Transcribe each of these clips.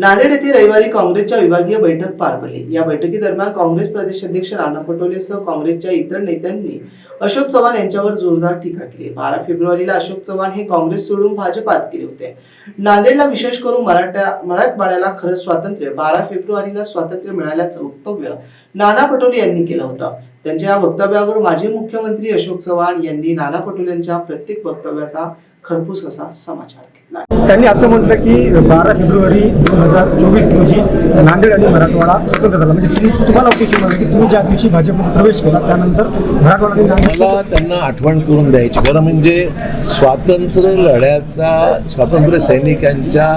नांदेड येथे रविवारी काँग्रेसच्या विभागीय बैठक पार पडली. या बैठकीदरम्यान काँग्रेस प्रदेश अध्यक्ष नाना पटोलेसह काँग्रेसच्या इतर नेत्यांनी अशोक चव्हाण यांच्यावर जोरदार टीका केली. बारा फेब्रुवारीला अशोक चव्हाण हे काँग्रेस सोडून भाजपात गेले होते. नांदेडला विशेष करून मराठा मराठवाड्याला खरं स्वातंत्र्य बारा फेब्रुवारीला स्वातंत्र्य मिळाल्याचं वक्तव्य नाना पटोले यांनी केलं होतं. त्यांच्या या वक्तव्यावर माजी मुख्यमंत्री अशोक चव्हाण यांनी नाना पटोलेंच्या प्रत्येक वक्तव्याचा खरपूस असा समाचार केला. त्यांनी असं म्हटलं की बारा फेब्रुवारी दोन हजार चोवीस रोजी नांदेड आणि मराठवाडा स्वतंत्र झाला. म्हणजे तुम्ही तुम्हाला उद्देश म्हणाल की तुम्ही ज्या दिवशी भाजपमध्ये प्रवेश केला त्यानंतर मराठवाडा आणि नांदेड मला त्यांना आठवण करून द्यायची. खरं म्हणजे स्वातंत्र्य लढ्याचा स्वातंत्र्य सैनिकांच्या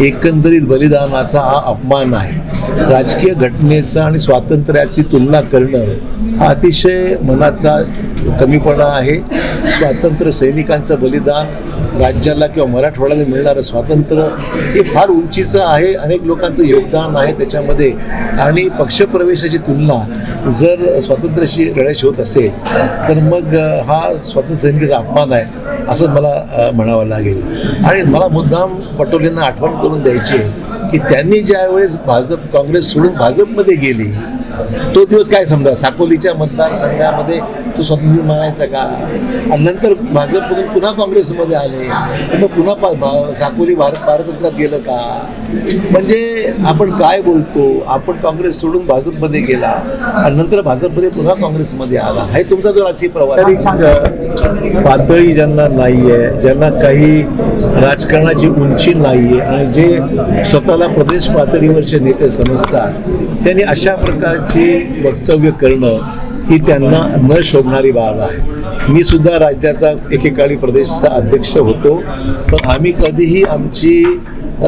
एकंदरीत बलिदानाचा हा अपमान आहे. राजकीय घटनेचा आणि स्वातंत्र्याची तुलना करणं हा अतिशय मनाचा कमीपणा आहे. स्वातंत्र्य सैनिकांचं बलिदान राज्याला किंवा मराठवाडा आपल्याला मिळणारं स्वातंत्र्य हे फार उंचीचं आहे. अनेक लोकांचं योगदान आहे त्याच्यामध्ये. आणि पक्षप्रवेशाची तुलना जर स्वातंत्र्याशी लढ्याशी होत असेल तर मग हा स्वातंत्र्य सैनिकाचा अपमान आहे असं मला म्हणावं लागेल. आणि मला मुद्दाम पटोलेंना आठवण करून द्यायची आहे की त्यांनी ज्यावेळेस भाजप काँग्रेस सोडून भाजपमध्ये गेली तो दिवस काय समजा? साकोलीच्या मतदारसंघामध्ये तो स्वातंत्र्य म्हणायचा का? आणि नंतर भाजपकडून पुन्हा काँग्रेसमध्ये आले तर मग पुन्हा भा- साकोली भारत पारतंत्र्यात गेलं का? म्हणजे आपण काय बोलतो? आपण काँग्रेस सोडून भाजपमध्ये गेला आणि नंतर भाजपमध्ये पुन्हा काँग्रेसमध्ये आला. हे तुमचा जो राजकीय प्रवास पातळी ज्यांना नाही आहे ज्यांना काही राजकारणाची उंची नाही आहे आणि जे स्वतःला प्रदेश पातळीवरचे नेते समजतात त्यांनी अशा प्रकारचे वक्तव्य करणं ही त्यांना न शोभणारी बाब आहे. मी सुद्धा राज्याचा एकेकाळी प्रदेशचा अध्यक्ष होतो पण आम्ही कधीही आमची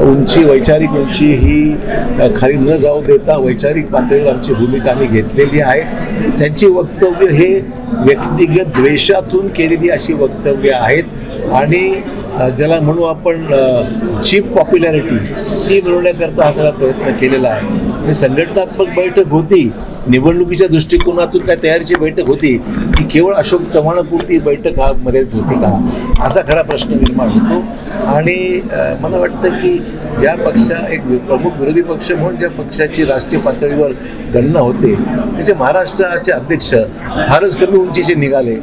उंची वैचारिक उंची ही खाली न जाऊ देता वैचारिक पातळीवर आमची भूमिका आम्ही घेतलेली आहे. त्यांची वक्तव्य हे व्यक्तिगत द्वेषातून केलेली अशी वक्तव्य आहेत आणि ज्याला म्हणू आपण चीप पॉप्युलॅरिटी ती मिळवण्याकरता हा सगळा प्रयत्न केलेला आहे. आणि संघटनात्मक बैठक होती. निवडणुकीच्या दृष्टिकोनातून काय तयारीची बैठक होती की केवळ अशोक चव्हाणापुरती बैठक हा मर्यादित होती का? असा खरा प्रश्न निर्माण होतो. आणि मला वाटतं की ज्या पक्षा एक प्रमुख विरोधी पक्ष म्हणून ज्या पक्षाची राष्ट्रीय पातळीवर गणना होते त्याचे महाराष्ट्राचे अध्यक्ष फारच कमी उंचीचे निघाले.